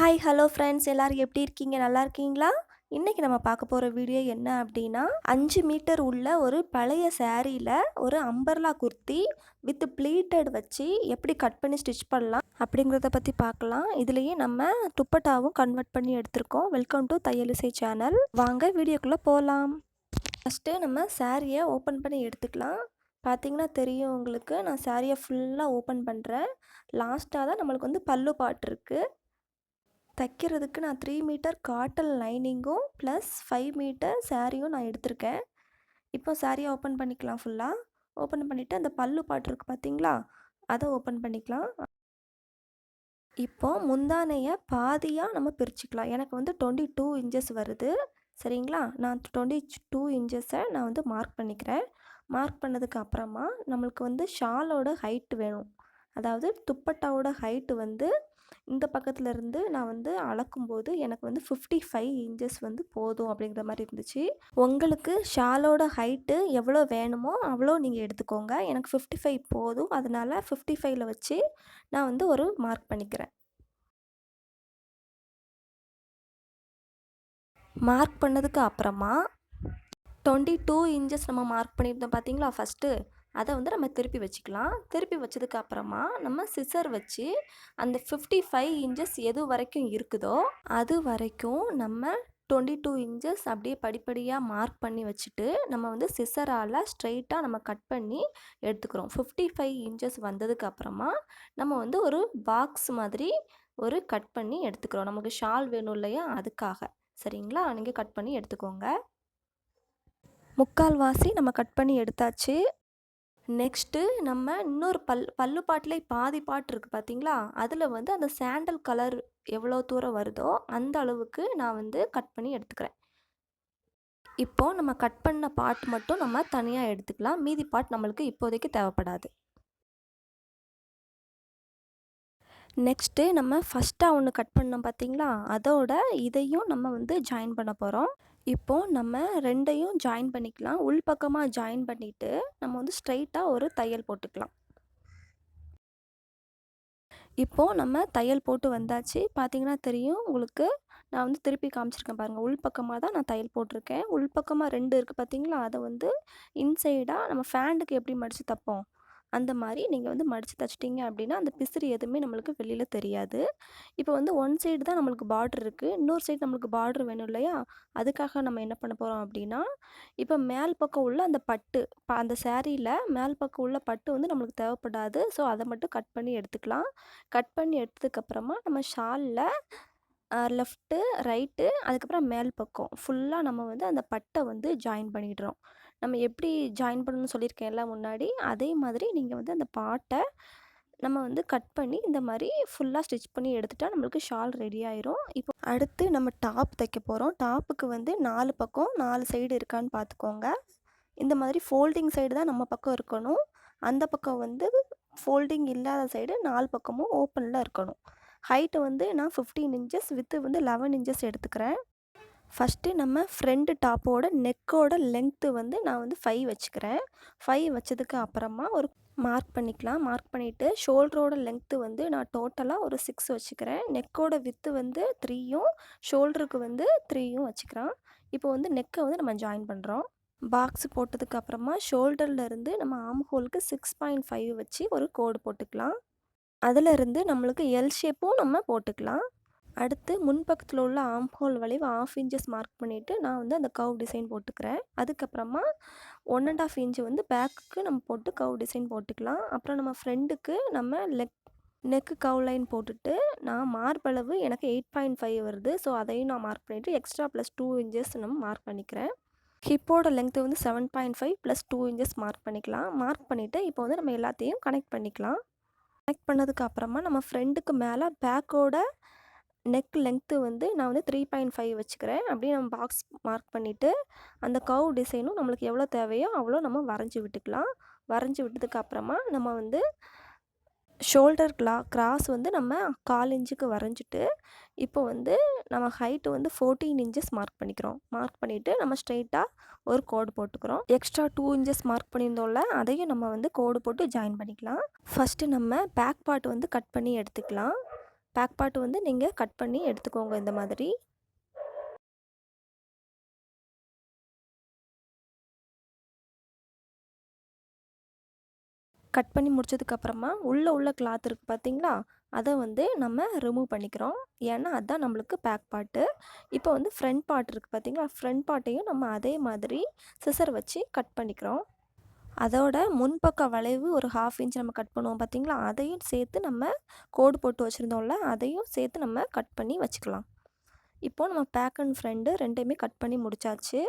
Hi hello friends எல்லோரும் எப்படி இருக்கீங்க? நல்லா இருக்கீங்களா? இன்றைக்கி நம்ம பார்க்க போகிற வீடியோ என்ன அப்படின்னா அஞ்சு மீட்டர் உள்ள ஒரு பழைய சேரீயில் ஒரு அம்பர்லா குர்த்தி வித் ப்ளீட்டட் வச்சு எப்படி கட் பண்ணி ஸ்டிச் பண்ணலாம் அப்படிங்கிறத பற்றி பார்க்கலாம். இதுலேயே நம்ம துப்பட்டாவும் கன்வெர்ட் பண்ணி எடுத்திருக்கோம். வெல்கம் டு தையலிசை சேனல் வாங்க வீடியோக்குள்ளே போகலாம் ஃபஸ்ட்டு நம்ம சேரீயை ஓப்பன் பண்ணி எடுத்துக்கலாம். பார்த்தீங்கன்னா தெரியும் உங்களுக்கு. நான் சேரீயை ஃபுல்லாக ஓப்பன் பண்ணுறேன் லாஸ்ட்டாக தான் நம்மளுக்கு வந்து பல்லு பாட்டு இருக்குது தைக்கிறதுக்கு நான் த்ரீ மீட்டர் காட்டன் லைனிங்கும் ப்ளஸ் ஃபைவ் மீட்டர் சாரியும் நான் எடுத்திருக்கேன். இப்போ சாரியை ஓப்பன் பண்ணிக்கலாம் ஃபுல்லாக ஓப்பன் பண்ணிவிட்டு அந்த பல்லு பாட்டு இருக்குது பார்த்தீங்களா அதை ஓப்பன் பண்ணிக்கலாம். இப்போ முந்தானையை பாதியாக நம்ம பிரிச்சுக்கலாம். எனக்கு வந்து டுவெண்ட்டி டூ இன்ச்சஸ் வருது. சரிங்களா? நான் டுவெண்ட்டி டூ இன்ச்சஸை நான் வந்து மார்க் பண்ணிக்கிறேன். மார்க் பண்ணதுக்கு அப்புறமா நம்மளுக்கு வந்து ஷாலோட ஹைட்டு வேணும். அதாவது துப்பட்டாவோட ஹைட்டு வந்து இந்த பக்கத்தில் இருந்து நான் வந்து அளக்கும்போது எனக்கு வந்து ஃபிஃப்டி ஃபைவ் இன்ச்சஸ் வந்து போதும் அப்படிங்கிற மாதிரி இருந்துச்சு. உங்களுக்கு ஷாலோட ஹைட்டு எவ்வளோ வேணுமோ அவ்வளோ நீங்கள் எடுத்துக்கோங்க. எனக்கு ஃபிஃப்டி ஃபைவ் போதும். அதனால் ஃபிஃப்டி ஃபைவ்ல வச்சு நான் வந்து ஒரு மார்க் பண்ணிக்கிறேன். மார்க் பண்ணதுக்கு அப்புறமா டுவெண்ட்டி டூ இன்ச்சஸ் நம்ம மார்க் பண்ணியிருந்தோம் பார்த்தீங்களா ஃபஸ்ட்டு அதை வந்து நம்ம திருப்பி வச்சுக்கலாம். திருப்பி வச்சதுக்கு அப்புறமா நம்ம சிசர் வச்சு அந்த ஃபிஃப்டி ஃபைவ் இன்ச்சஸ் எது வரைக்கும் இருக்குதோ அது வரைக்கும் நம்ம டுவெண்ட்டி டூ இன்ச்சஸ் அப்படியே படிப்படியாக மார்க் பண்ணி வச்சுட்டு நம்ம வந்து சிசரால் ஸ்ட்ரைட்டாக நம்ம கட் பண்ணி எடுத்துக்கிறோம். ஃபிஃப்டி ஃபைவ் இன்ச்சஸ் வந்ததுக்கு அப்புறமா நம்ம வந்து ஒரு பாக்ஸ் மாதிரி ஒரு கட் பண்ணி எடுத்துக்கிறோம். நமக்கு ஷால் வேணும் இல்லையா? அதுக்காக. சரிங்களா? நீங்கள் கட் பண்ணி எடுத்துக்கோங்க. முக்கால்வாசி நம்ம கட் பண்ணி எடுத்தாச்சு. நெக்ஸ்ட்டு நம்ம இன்னொரு பல் பல்லு பாட்டிலே பாதி பாட்டு இருக்குது பார்த்தீங்களா? அதில் வந்து அந்த சாண்டல் கலர் எவ்வளோ தூரம் வருதோ அந்த அளவுக்கு நான் வந்து கட் பண்ணி எடுத்துக்கிறேன். இப்போது நம்ம கட் பண்ண பாட் மட்டும் நம்ம தனியாக எடுத்துக்கலாம். மீதி பாட் நம்மளுக்கு இப்போதைக்கு தேவைப்படாது. நெக்ஸ்ட்டு நம்ம ஃபஸ்ட்டாக ஒன்று கட் பண்ணோம் பார்த்தீங்களா? அதோட இதையும் நம்ம வந்து ஜாயின் பண்ண போகிறோம் இப்போது நம்ம ரெண்டையும் ஜாயின் பண்ணிக்கலாம். உள்பக்கமாக ஜாயின் பண்ணிவிட்டு நம்ம வந்து ஸ்ட்ரைட்டாக ஒரு தையல் போட்டுக்கலாம். இப்போது நம்ம தையல் போட்டு வந்தாச்சு. பார்த்தீங்கன்னா தெரியும். உங்களுக்கு நான் வந்து திருப்பி காமிச்சிருக்கேன் பாருங்கள் உள்பக்கமாக தான் நான் தையல் போட்டிருக்கேன். உள்பக்கமாக ரெண்டு இருக்குது பார்த்தீங்களா அதை வந்து இன்சைடாக நம்ம ஃபேண்டுக்கு எப்படி மடித்து தைப்போம்? அந்த மாதிரி நீங்கள் வந்து மடித்து தைச்சிட்டிங்க அப்படின்னா அந்த பிசிறு எதுவுமே நம்மளுக்கு வெளியில் தெரியாது. இப்போ வந்து ஒன் சைடு தான் நம்மளுக்கு பார்டர் இருக்குது இன்னொரு சைடு நம்மளுக்கு பார்ட்ரு வேணும் இல்லையா? அதுக்காக நம்ம என்ன பண்ண போகிறோம் அப்படின்னா இப்போ மேல் பக்கம் உள்ள அந்த பட்டு அந்த சேரீயில் மேல் பக்கம் உள்ள பட்டு வந்து நம்மளுக்கு தேவைப்படாது. ஸோ அதை மட்டும் கட் பண்ணி எடுத்துக்கலாம். கட் பண்ணி எடுத்ததுக்கப்புறமா நம்ம ஷாலில் லெஃப்ட்டு ரைட்டு அதுக்கப்புறம் மேல் பக்கம். ஃபுல்லாக நம்ம வந்து அந்த பட்டை வந்து ஜாயின் பண்ணிடுறோம். நம்ம எப்படி ஜாயின் பண்ணணும்னு சொல்லியிருக்கேன் எல்லாம் முன்னாடி அதே மாதிரி நீங்கள் வந்து அந்த பாட்டை நம்ம வந்து கட் பண்ணி இந்த மாதிரி ஃபுல்லாக ஸ்டிச் பண்ணி எடுத்துட்டா நம்மளுக்கு ஷால் ரெடி ஆயிரும். இப்போ அடுத்து நம்ம டாப் தைக்க போகிறோம் டாப்புக்கு வந்து நாலு பக்கம் நாலு சைடு இருக்கான்னு பார்த்துக்கோங்க. இந்த மாதிரி ஃபோல்டிங் சைடு தான் நம்ம பக்கம் இருக்கணும். அந்த பக்கம் வந்து ஃபோல்டிங் இல்லாத சைடு நாலு பக்கமும் ஓப்பனில் இருக்கணும். ஹைட்டு வந்து நான் ஃபிஃப்டீன் இன்ச்சஸ் வித்து வந்து லெவன் இன்ச்சஸ் எடுத்துக்கிறேன். ஃபஸ்ட்டு நம்ம ஃப்ரண்ட் டாப்போட நெக்கோட லென்த்து வந்து நான் வந்து ஃபைவ் வச்சுக்கிறேன். ஃபைவ் வச்சதுக்கு அப்புறமா ஒரு மார்க் பண்ணிக்கலாம். மார்க் பண்ணிவிட்டு ஷோல்டரோட லென்த்து வந்து நான் டோட்டலாக ஒரு சிக்ஸ் வச்சுக்கிறேன். நெக்கோட வித்து வந்து த்ரீயும் ஷோல்டருக்கு வந்து த்ரீயும் வச்சுக்கிறோம் இப்போ வந்து நெக்கை வந்து நம்ம ஜாயின் பண்ணுறோம் பாக்ஸ் போட்டதுக்கு அப்புறமா ஷோல்டர்லேருந்து நம்ம ஆம் ஹோலுக்கு சிக்ஸ் பாயிண்ட் ஃபைவ் வச்சு ஒரு கோடு போட்டுக்கலாம். அதிலிருந்து நம்மளுக்கு எல் ஷேப்பும் நம்ம போட்டுக்கலாம். அடுத்து முன்பக்கத்தில் உள்ள ஆம் ஹோல் வளைவு ஆஃப் இன்ச்சஸ் மார்க் பண்ணிவிட்டு நான் வந்து அந்த கவ் டிசைன் போட்டுக்கிறேன். அதுக்கப்புறமா ஒன் அண்ட் ஆஃப் இன்ச்சு வந்து பேக்குக்கு நம்ம போட்டு கவ் டிசைன் போட்டுக்கலாம். அப்புறம் நம்ம ஃப்ரெண்டுக்கு நம்ம லெக் நெக்கு கவ் லைன் போட்டுட்டு நான் மார்பளவு எனக்கு எயிட் பாயிண்ட் ஃபைவ் வருது. ஸோ அதையும் நான் மார்க் பண்ணிவிட்டு எக்ஸ்ட்ரா ப்ளஸ் டூ இன்ச்சஸ் நம்ம மார்க் பண்ணிக்கிறேன். ஹிப்போட லென்த்து வந்து seven point five plus two inches mark பண்ணிக்கலாம். மார்க் பண்ணிவிட்டு இப்போ வந்து நம்ம எல்லாத்தையும் கனெக்ட் பண்ணிக்கலாம். கனெக்ட் பண்ணதுக்கு அப்புறமா நம்ம ஃப்ரெண்டுக்கு மேலே பேக்கோட நெக் லென்த்து வந்து நான் வந்து த்ரீ பாயிண்ட் ஃபைவ் வச்சுக்கிறேன். அப்படியே நம்ம பாக்ஸ் மார்க் பண்ணிவிட்டு அந்த கவு டிசைனும் நம்மளுக்கு எவ்வளோ தேவையோ அவ்வளோ நம்ம வரைஞ்சி விட்டுக்கலாம். வரைஞ்சி விட்டதுக்கு அப்புறமா நம்ம வந்து ஷோல்டர் கிளா கிராஸ் வந்து நம்ம கால் இன்ச்சுக்கு வரைஞ்சிட்டு இப்போ வந்து நம்ம ஹைட்டு வந்து ஃபோர்டீன் இன்ச்சஸ் மார்க் பண்ணிக்கிறோம். மார்க் பண்ணிவிட்டு நம்ம ஸ்ட்ரெயிட்டாக ஒரு கோடு போட்டுக்கிறோம். எக்ஸ்ட்ரா டூ இன்ச்சஸ் மார்க் பண்ணியிருந்தோம்ல அதையும் நம்ம வந்து கோடு போட்டு ஜாயின் பண்ணிக்கலாம். ஃபஸ்ட்டு நம்ம பேக் பார்ட் வந்து கட் பண்ணி எடுத்துக்கலாம். பேக் பாட்டு வந்து நீங்கள் கட் பண்ணி எடுத்துக்கோங்க இந்த மாதிரி. கட் பண்ணி முடிச்சதுக்கப்புறமா உள்ளே உள்ள கிளாத் இருக்குது பார்த்தீங்களா அதை வந்து நம்ம ரிமூவ் பண்ணிக்கிறோம். ஏன்னா அதுதான் நம்மளுக்கு பேக் பாட்டு இப்போ வந்து ஃப்ரண்ட் பார்ட் இருக்குது பார்த்தீங்களா ஃப்ரண்ட் பார்ட்டையும் நம்ம அதே மாதிரி சிசர் வச்சு கட் பண்ணிக்கிறோம். அதோட முன்பக்க வளைவு ஒரு ஹாஃப் இன்ச் நம்ம கட் பண்ணுவோம் பார்த்தீங்களா அதையும் சேர்த்து நம்ம கோடு போட்டு வச்சுருந்தோம்ல அதையும் சேர்த்து நம்ம கட் பண்ணி வச்சுக்கலாம். இப்போது நம்ம பேக் அண்ட் ஃப்ரெண்டு ரெண்டையுமே கட் பண்ணி முடிச்சாச்சு.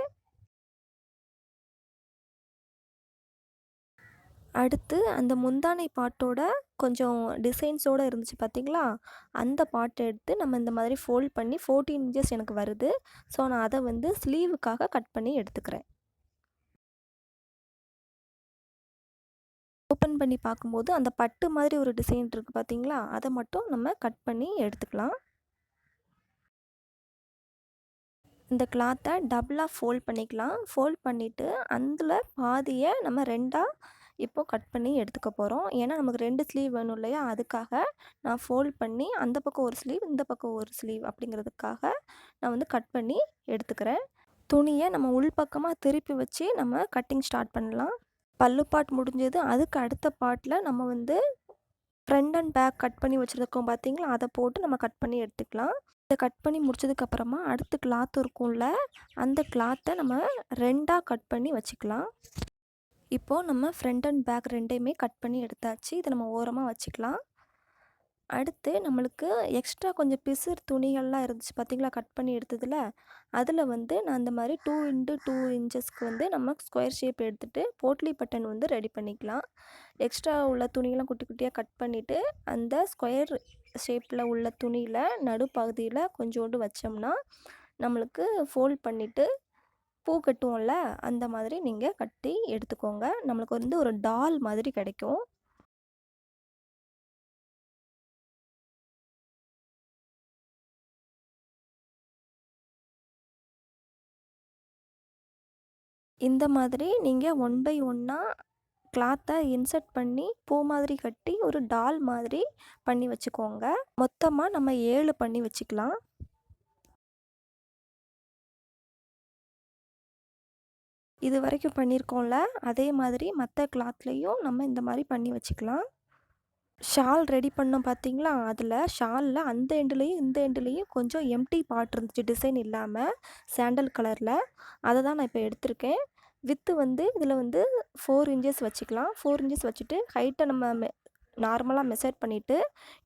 அடுத்து அந்த முந்தானை பாட்டோட கொஞ்சம் டிசைன்ஸோடு இருந்துச்சு பார்த்தீங்களா அந்த பாட்டை எடுத்து நம்ம இந்த மாதிரி ஃபோல்ட் பண்ணி ஃபோர்டீன் இன்ச்சஸ் எனக்கு வருது. ஸோ நான் அதை வந்து ஸ்லீவுக்காக கட் பண்ணி எடுத்துக்கிறேன். ஓப்பன் பண்ணி பார்க்கும்போது அந்த பட்டு மாதிரி ஒரு டிசைன் இருக்குது பார்த்தீங்களா? அதை மட்டும் நம்ம கட் பண்ணி எடுத்துக்கலாம். இந்த கிளாத்தை டபுளாக ஃபோல்ட் பண்ணிக்கலாம். ஃபோல்ட் பண்ணிவிட்டு அதில் பாதியை நம்ம ரெண்டாக இப்போது கட் பண்ணி எடுத்துக்க போகிறோம் ஏன்னா நமக்கு ரெண்டு ஸ்லீவ் வேணும் இல்லையா? அதுக்காக நான் ஃபோல்ட் பண்ணி அந்த பக்கம் ஒரு ஸ்லீவ் இந்த பக்கம் ஒரு ஸ்லீவ் அப்படிங்கிறதுக்காக நான் வந்து கட் பண்ணி எடுத்துக்கிறேன். துணியை நம்ம உள்பக்கமாக திருப்பி வச்சு நம்ம கட்டிங் ஸ்டார்ட் பண்ணலாம். பல்லு பாட் முடிஞ்சது. அதுக்கு அடுத்த பாட்டில் நம்ம வந்து ஃப்ரண்ட் அண்ட் பேக் கட் பண்ணி வச்சுருக்கோம் பார்த்தீங்களா அதை போட்டு நம்ம கட் பண்ணி எடுத்துக்கலாம். இதை கட் பண்ணி முடிச்சதுக்கப்புறமா அடுத்து கிளாத் இருக்கும்ல அந்த கிளாத்தை நம்ம ரெண்டாக கட் பண்ணி வச்சுக்கலாம். இப்போது நம்ம ஃப்ரண்ட் அண்ட் பேக் ரெண்டையுமே கட் பண்ணி எடுத்தாச்சு. இதை நம்ம ஓரமாக வச்சுக்கலாம். அடுத்து நம்மளுக்கு எக்ஸ்ட்ரா கொஞ்சம் பிசுர் துணிகள்லாம் இருந்துச்சு பார்த்திங்களா? கட் பண்ணி எடுத்ததில். அதில் வந்து நான் அந்த மாதிரி டூ இன்ட்டு டூ இன்ச்சஸ்க்கு வந்து நம்ம ஸ்கொயர் ஷேப் எடுத்துகிட்டு போட்லி பட்டன் வந்து ரெடி பண்ணிக்கலாம். எக்ஸ்ட்ரா உள்ள துணியெல்லாம் குட்டி குட்டியாக கட் பண்ணிவிட்டு அந்த ஸ்கொயர் ஷேப்பில் உள்ள துணியில் நடுப்பகுதியில் கொஞ்சோண்டு வச்சோம்னா நம்மளுக்கு ஃபோல்ட் பண்ணிவிட்டு பூ கட்டுவோம்ல அந்த மாதிரி நீங்கள் கட்டி எடுத்துக்கோங்க. நம்மளுக்கு வந்து ஒரு டால் மாதிரி கிடைக்கும். இந்த மாதிரி நீங்கள் ஒன் பை ஒன்னாக கிளாத்தை இன்சர்ட் பண்ணி பூ மாதிரி கட்டி ஒரு டால் மாதிரி பண்ணி வச்சுக்கோங்க. மொத்தமாக நம்ம ஏழு பண்ணி வச்சுக்கலாம். இது வரைக்கும் பண்ணியிருக்கோம்ல அதே மாதிரி மற்ற கிளாத்லேயும் நம்ம இந்த மாதிரி பண்ணி வச்சுக்கலாம். ஷால் ரெடி பண்ணோம் பார்த்தீங்களா? அதில் ஷாலில் அந்த எண்டுலேயும் இந்த எண்டுலேயும் கொஞ்சம் எம்டி பார்ட் இருந்துச்சு டிசைன் இல்லாமல் சாண்டல் கலரில் அதை தான் நான் இப்போ எடுத்திருக்கேன். வித்து வந்து இதில் வந்து ஃபோர் இன்ச்சஸ் வச்சுக்கலாம். ஃபோர் இன்ச்சஸ் வச்சுட்டு ஹைட்டை நம்ம நார்மலாக மெசேட் பண்ணிவிட்டு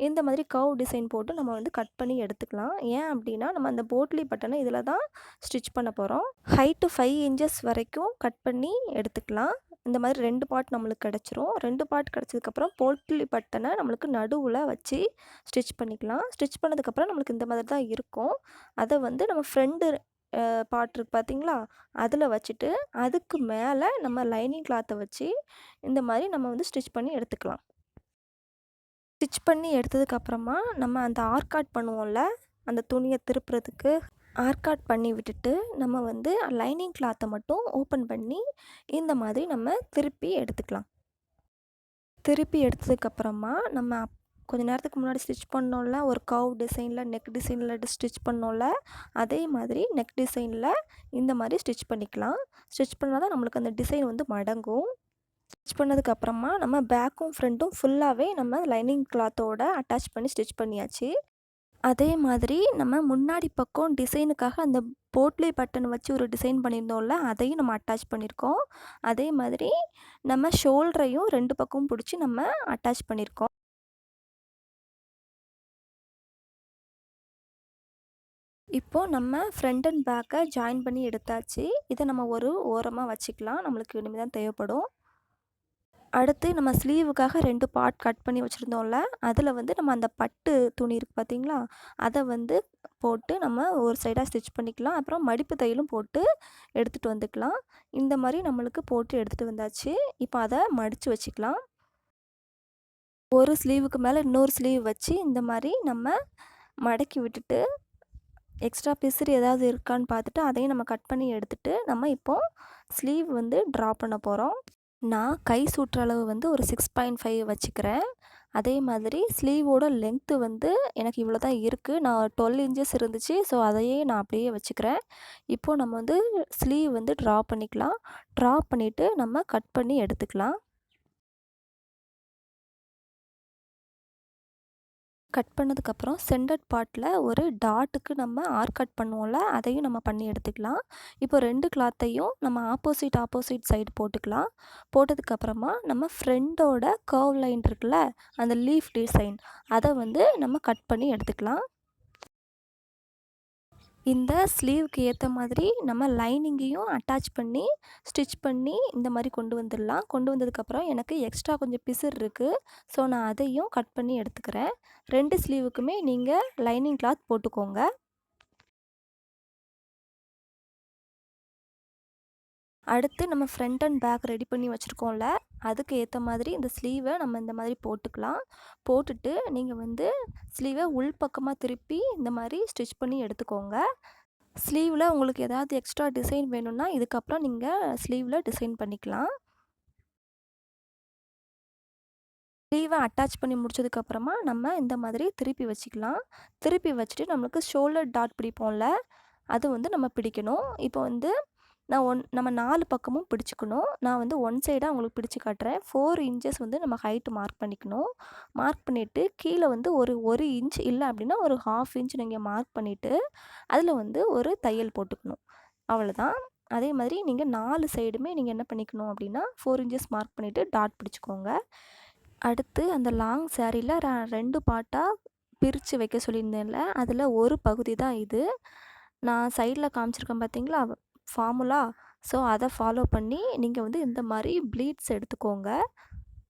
இந்த மாதிரி கவ் டிசைன் போட்டு நம்ம வந்து கட் பண்ணி எடுத்துக்கலாம். ஏன் அப்படின்னா நம்ம அந்த போட்லி பட்டனை இதில் தான் ஸ்டிச் பண்ண போகிறோம் ஹைட்டு ஃபைவ் இன்ச்சஸ் வரைக்கும் கட் பண்ணி எடுத்துக்கலாம். இந்த மாதிரி ரெண்டு பார்ட் நம்மளுக்கு கிடச்சிரும். ரெண்டு பார்ட் கிடச்சதுக்கப்புறம் போட்லி பட்டனை நம்மளுக்கு நடுவில் வச்சு ஸ்டிச் பண்ணிக்கலாம். ஸ்டிச் பண்ணதுக்கப்புறம் நம்மளுக்கு இந்த மாதிரி தான் இருக்கும். அதை வந்து நம்ம ஃப்ரெண்டு பார்ட் இருக்கு பார்த்தீங்களா அதில் வச்சுட்டு அதுக்கு மேலே நம்ம லைனிங் கிளாத்தை வச்சு இந்த மாதிரி நம்ம வந்து ஸ்டிச் பண்ணி எடுத்துக்கலாம். ஸ்டிச் பண்ணி எடுத்ததுக்கப்புறமா நம்ம அந்த ஆர்காட் பண்ணுவோம்ல அந்த துணியை திருப்புறதுக்கு ஆர்காட் பண்ணி விட்டுட்டு நம்ம வந்து லைனிங் கிளாத்தை மட்டும் ஓப்பன் பண்ணி இந்த மாதிரி நம்ம திருப்பி எடுத்துக்கலாம். திருப்பி எடுத்ததுக்கப்புறமா நம்ம கொஞ்ச நேரத்துக்கு முன்னாடி ஸ்டிச் பண்ணோம்ல ஒரு கவ் டிசைனில் நெக் டிசைனில் ஸ்டிச் பண்ணோம்ல அதே மாதிரி நெக் டிசைனில் இந்த மாதிரி ஸ்டிச் பண்ணிக்கலாம். ஸ்டிச் பண்ணால் தான் நம்மளுக்கு அந்த டிசைன் வந்து மடங்கும். ஸ்டிச் பண்ணதுக்கப்புறமா நம்ம பேக்கும் ஃப்ரண்ட்டும் ஃபுல்லாகவே நம்ம லைனிங் கிளாத்தோட அட்டாச் பண்ணி ஸ்டிச் பண்ணியாச்சு. அதே மாதிரி நம்ம முன்னாடி பக்கம் டிசைனுக்காக அந்த போட்லி பட்டன் வச்சு ஒரு டிசைன் பண்ணியிருந்தோம்ல அதையும் நம்ம அட்டாச் பண்ணியிருக்கோம். அதே மாதிரி நம்ம ஷோல்டரையும் ரெண்டு பக்கமும் பிடிச்சி நம்ம அட்டாச் பண்ணியிருக்கோம். இப்போது நம்ம ஃப்ரண்ட் அண்ட் பேக்கை ஜாயின் பண்ணி எடுத்தாச்சு. இதை நம்ம ஒரு ஓரமாக வச்சுக்கலாம். நம்மளுக்கு இனிமேல் தான் தேவைப்படும். அடுத்து நம்ம ஸ்லீவுக்காக ரெண்டு பார்ட் கட் பண்ணி வச்சுருந்தோம்ல அதில் வந்து நம்ம அந்த பட்டு துணி இருக்குது பார்த்தீங்களா அதை வந்து போட்டு நம்ம ஒரு சைடாக ஸ்டிச் பண்ணிக்கலாம். அப்புறம் மடிப்பு தையலும் போட்டு எடுத்துகிட்டு வந்துக்கலாம். இந்த மாதிரி நம்மளுக்கு போட்டு எடுத்துகிட்டு வந்தாச்சு. இப்போ அதை மடித்து வச்சுக்கலாம். ஒரு ஸ்லீவுக்கு மேலே இன்னொரு ஸ்லீவ் வச்சு இந்த மாதிரி நம்ம மடக்கி விட்டுட்டு எக்ஸ்ட்ரா பிசுறு ஏதாவது இருக்கான்னு பார்த்துட்டு அதையும் நம்ம கட் பண்ணி எடுத்துகிட்டு நம்ம இப்போது ஸ்லீவ் வந்து ட்ரா பண்ண போகிறோம் நான் கை சுற்ற அளவு வந்து ஒரு சிக்ஸ் பாயிண்ட் ஃபைவ் வச்சுக்கிறேன். அதே மாதிரி ஸ்லீவோட லென்த்து வந்து எனக்கு இவ்வளோ தான் இருக்குது நான் டுவெல் இன்ச்சஸ் இருந்துச்சு. ஸோ அதையே நான் அப்படியே வச்சுக்கிறேன். இப்போது நம்ம வந்து ஸ்லீவ் வந்து ட்ரா பண்ணிக்கலாம். ட்ரா பண்ணிவிட்டு நம்ம கட் பண்ணி எடுத்துக்கலாம். கட் பண்ணதுக்கப்புறம் சென்டட் பார்ட்டில் ஒரு டாட்டுக்கு நம்ம ஆர் கட் பண்ணுவோம்ல அதையும் நம்ம பண்ணி எடுத்துக்கலாம். இப்போ ரெண்டு கிளாத்தையும் நம்ம ஆப்போசிட் ஆப்போசிட் சைடு போட்டுக்கலாம். போட்டதுக்கப்புறமா நம்ம ஃப்ரெண்டோட கர்வ் லைன் இருக்குல்ல அந்த லீஃப் டிசைன் அதை வந்து நம்ம கட் பண்ணி எடுத்துக்கலாம். இந்த ஸ்லீவுக்கு ஏற்ற மாதிரி நம்ம லைனிங்கையும் அட்டாச் பண்ணி ஸ்டிச் பண்ணி இந்த மாதிரி கொண்டு வந்துடலாம். கொண்டு வந்ததுக்கப்புறம் எனக்கு எக்ஸ்ட்ரா கொஞ்சம் பிசிறு இருக்குது ஸோ நான் அதையும் கட் பண்ணி எடுத்துக்கிறேன். ரெண்டு ஸ்லீவுக்குமே நீங்கள் லைனிங் கிளாத் போட்டுக்கோங்க. அடுத்து நம்ம ஃப்ரண்ட் அண்ட் பேக் ரெடி பண்ணி வச்சுருக்கோம்ல அதுக்கு ஏற்ற மாதிரி இந்த ஸ்லீவை நம்ம இந்த மாதிரி போட்டுக்கலாம். போட்டுட்டு நீங்கள் வந்து ஸ்லீவை உள் பக்கமாக திருப்பி இந்த மாதிரி ஸ்டிச் பண்ணி எடுத்துக்கோங்க. ஸ்லீவில் உங்களுக்கு ஏதாவது எக்ஸ்ட்ரா டிசைன் வேணும்னா இதுக்கப்புறம் நீங்கள் ஸ்லீவில் டிசைன் பண்ணிக்கலாம். ஸ்லீவை அட்டாச் பண்ணி முடிச்சதுக்கப்புறமா நம்ம இந்த மாதிரி திருப்பி வச்சுக்கலாம். திருப்பி வச்சுட்டு நம்மளுக்கு ஷோல்டர் டாட் பிடிப்போம்ல அது வந்து நம்ம பிடிக்கணும். இப்போ வந்து நான் ஒன் நம்ம நாலு பக்கமும் பிடிச்சிக்கணும். நான் வந்து ஒன் சைடாக உங்களுக்கு பிடிச்சி காட்டுறேன். ஃபோர் இன்ச்சஸ் வந்து நம்ம ஹைட்டு மார்க் பண்ணிக்கணும். மார்க் பண்ணிவிட்டு கீழே வந்து ஒரு ஒரு இன்ச் இல்லை அப்படின்னா ஒரு ஹாஃப் இன்ச் நீங்கள் மார்க் பண்ணிவிட்டு அதில் வந்து ஒரு தையல் போட்டுக்கணும். அவ்வளோதான் அதே மாதிரி நீங்கள் நாலு சைடுமே நீங்கள் என்ன பண்ணிக்கணும் அப்படின்னா ஃபோர் இன்ச்சஸ் மார்க் பண்ணிவிட்டு டாட் பிடிச்சிக்கோங்க. அடுத்து அந்த லாங் சேரீயில் ரெண்டு பாட்டாக பிரித்து வைக்க சொல்லியிருந்தேன்ல அதில் ஒரு பகுதி தான் இது. நான் சைடில் காமிச்சிருக்கேன் பார்த்தீங்களா ஃபார்முலா ஸோ அதை ஃபாலோ பண்ணி நீங்கள் வந்து இந்த மாதிரி ப்ளீட்ஸ் எடுத்துக்கோங்க.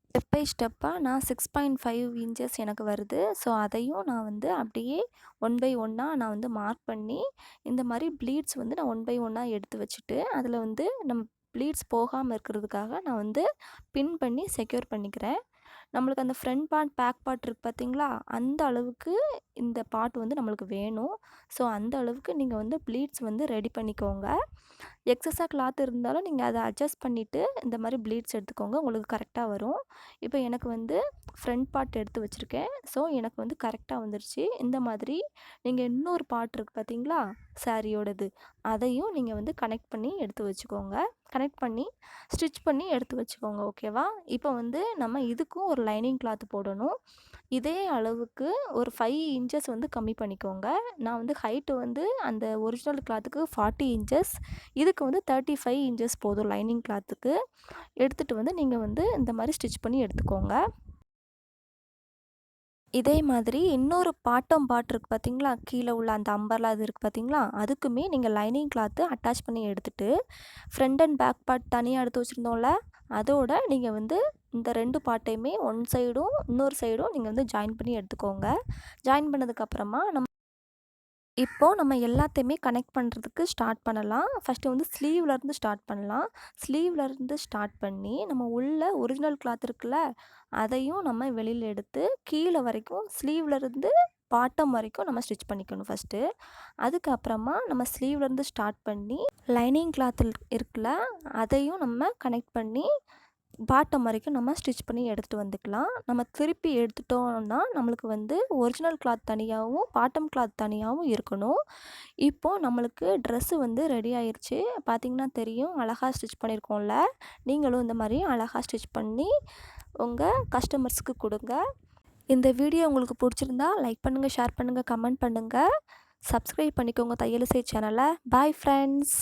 ஸ்டெப் பை ஸ்டெப்பாக நான் சிக்ஸ் பாயிண்ட் ஃபைவ் இன்ச்சஸ் எனக்கு வருது. ஸோ அதையும் நான் வந்து அப்படியே ஒன் பை ஒன்னாக நான் வந்து மார்க் பண்ணி இந்த மாதிரி ப்ளீட்ஸ் வந்து நான் ஒன் பை ஒன்னாக எடுத்து வச்சுட்டு அதில் வந்து நம்ம ப்ளீட்ஸ் போகாமல் இருக்கிறதுக்காக நான் வந்து பின் பண்ணி செக்யூர் பண்ணிக்கிறேன். நம்மளுக்கு அந்த ஃப்ரண்ட் பார்ட் பேக் பார்ட் இருக்குது பார்த்தீங்களா அந்த அளவுக்கு இந்த பார்ட் வந்து நம்மளுக்கு வேணும். ஸோ அந்த அளவுக்கு நீங்கள் வந்து ப்ளீட்ஸ் வந்து ரெடி பண்ணிக்கோங்க. எக்ஸஸாக கிளாத் இருந்தாலும் நீங்கள் அதை அட்ஜஸ்ட் பண்ணிவிட்டு இந்த மாதிரி ப்ளீட்ஸ் எடுத்துக்கோங்க. உங்களுக்கு கரெக்டாக வரும். இப்போ எனக்கு வந்து ஃப்ரண்ட் பார்ட் எடுத்து வச்சுருக்கேன். ஸோ எனக்கு வந்து கரெக்டாக வந்துருச்சு. இந்த மாதிரி நீங்கள் இன்னொரு பார்ட் இருக்குது பார்த்தீங்களா சாரியோடது. அதையும் நீங்கள் வந்து கனெக்ட் பண்ணி எடுத்து வச்சுக்கோங்க. கனெக்ட் பண்ணி ஸ்டிச் பண்ணி எடுத்து வச்சுக்கோங்க. ஓகேவா? இப்போ வந்து நம்ம இதுக்கும் ஒரு லைனிங் கிளாத் போடணும். இதே அளவுக்கு ஒரு ஃபைவ் இன்ச்சஸ் வந்து கம்மி பண்ணிக்கோங்க. நான் வந்து ஹைட்டு வந்து அந்த ஒரிஜினல் கிளாத்துக்கு ஃபார்ட்டி இன்ச்சஸ் இதுக்கு வந்து தேர்ட்டி ஃபைவ் இன்ச்சஸ் போதும் லைனிங் கிளாத்துக்கு எடுத்துகிட்டு வந்து நீங்கள் வந்து இந்த மாதிரி ஸ்டிச் பண்ணி எடுத்துக்கோங்க. இதே மாதிரி இன்னொரு பாட்டம் பாட் இருக்குது பார்த்தீங்களா கீழே உள்ள அந்த அம்பர்லாம் இது இருக்குது பார்த்தீங்களா அதுக்குமே நீங்கள் லைனிங் கிளாத்து அட்டாச் பண்ணி எடுத்துகிட்டு ஃப்ரண்ட் அண்ட் பேக் பார்ட் தனியாக எடுத்து வச்சுருந்தோம்ல அதோட நீங்கள் வந்து இந்த ரெண்டு பார்ட்டையுமே ஒன் சைடும் இன்னொரு சைடும் நீங்கள் வந்து ஜாயின் பண்ணி எடுத்துக்கோங்க. ஜாயின் பண்ணதுக்கப்புறமா நம்ம இப்போது நம்ம எல்லாத்தையுமே கனெக்ட் பண்ணுறதுக்கு ஸ்டார்ட் பண்ணலாம். ஃபஸ்ட்டு வந்து ஸ்லீவ்லேருந்து ஸ்டார்ட் பண்ணலாம். ஸ்லீவ்லேருந்து ஸ்டார்ட் பண்ணி நம்ம உள்ள ஒரிஜினல் கிளாத் இருக்குல்ல அதையும் நம்ம வெளியில் எடுத்து கீழே வரைக்கும் ஸ்லீவ்லேருந்து பாட்டம் வரைக்கும் நம்ம ஸ்டிச் பண்ணிக்கணும் ஃபஸ்ட்டு அதுக்கப்புறமா நம்ம ஸ்லீவ்லேருந்து ஸ்டார்ட் பண்ணி லைனிங் கிளாத்தில் இருக்குல்ல அதையும் நம்ம கனெக்ட் பண்ணி பாட்டம் வரைக்கும் நம்ம ஸ்டிச் பண்ணி எடுத்துகிட்டு வந்துக்கலாம். நம்ம திருப்பி எடுத்துட்டோம்னா நம்மளுக்கு வந்து ஒரிஜினல் கிளாத் தனியாகவும் பாட்டம் கிளாத் தனியாகவும் இருக்கணும். இப்போது நம்மளுக்கு ட்ரெஸ்ஸு வந்து ரெடி ஆயிடுச்சு பார்த்திங்கன்னா தெரியும் அழகாக ஸ்டிச் பண்ணியிருக்கோம்ல நீங்களும் இந்த மாதிரி அழகாக ஸ்டிச் பண்ணி உங்கள் கஸ்டமர்ஸ்க்கு கொடுங்க. இந்த வீடியோ உங்களுக்கு பிடிச்சிருந்தா லைக் பண்ணுங்கள் ஷேர் பண்ணுங்கள் கமெண்ட் பண்ணுங்கள் சப்ஸ்கிரைப் பண்ணிக்கோங்க தையலிசை சேனலை பாய் ஃப்ரெண்ட்ஸ்